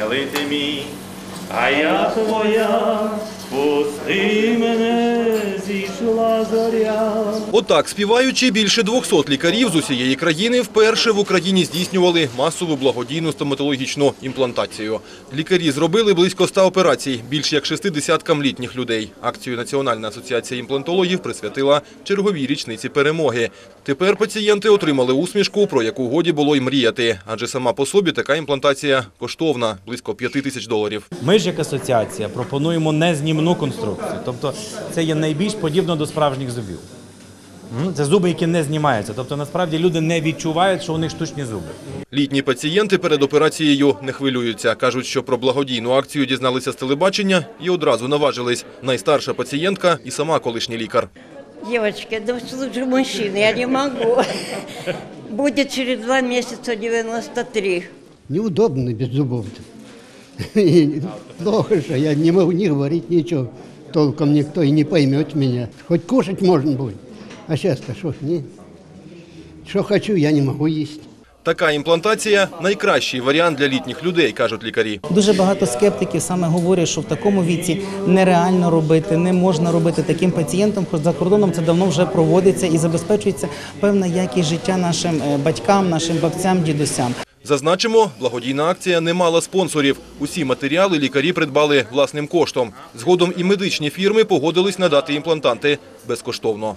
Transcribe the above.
милий ти мій, а я твоя, пусти мене, зійшла зоря. Отак, співаючи, більше 200 лікарів з усієї країни вперше в Україні здійснювали масову благодійну стоматологічну імплантацію. Лікарі зробили близько 100 операцій, більш як шести десяткам літніх людей. Акцію Національна асоціація імплантологів присвятила черговій річниці перемоги. Тепер пацієнти отримали усмішку, про яку годі було й мріяти, адже сама по собі така імплантація коштовна – близько 5 тисяч доларів. Ми ж як асоціація пропонуємо незнімну конструкцію. Тобто це є найбільш подібно до справжніх зубів. Це зуби, які не знімаються. Тобто насправді люди не відчувають, що у них штучні зуби. Літні пацієнти перед операцією не хвилюються. Кажуть, що про благодійну акцію дізналися з телебачення і одразу наважились. Найстарша пацієнтка і сама колишній лікар. Девочки, да слушай, мужчины, я не могу. Будет через два месяца 93. Неудобно без зубов. И Плохо, что я не могу не говорить ничего. Толком никто и не поймет меня. Хоть кушать можно будет. А сейчас-то что, не? Что хочу, я не могу есть. Така імплантація – найкращий варіант для літніх людей, кажуть лікарі. Дуже багато скептиків саме говорять, що в такому віці нереально робити, не можна робити таким пацієнтам. Хоч за кордоном це давно вже проводиться і забезпечується певна якість життя нашим е, батькам, нашим бабцям, дідусям. Зазначимо, благодійна акція не мала спонсорів. Усі матеріали лікарі придбали власним коштом. Згодом і медичні фірми погодились надати імплантанти безкоштовно.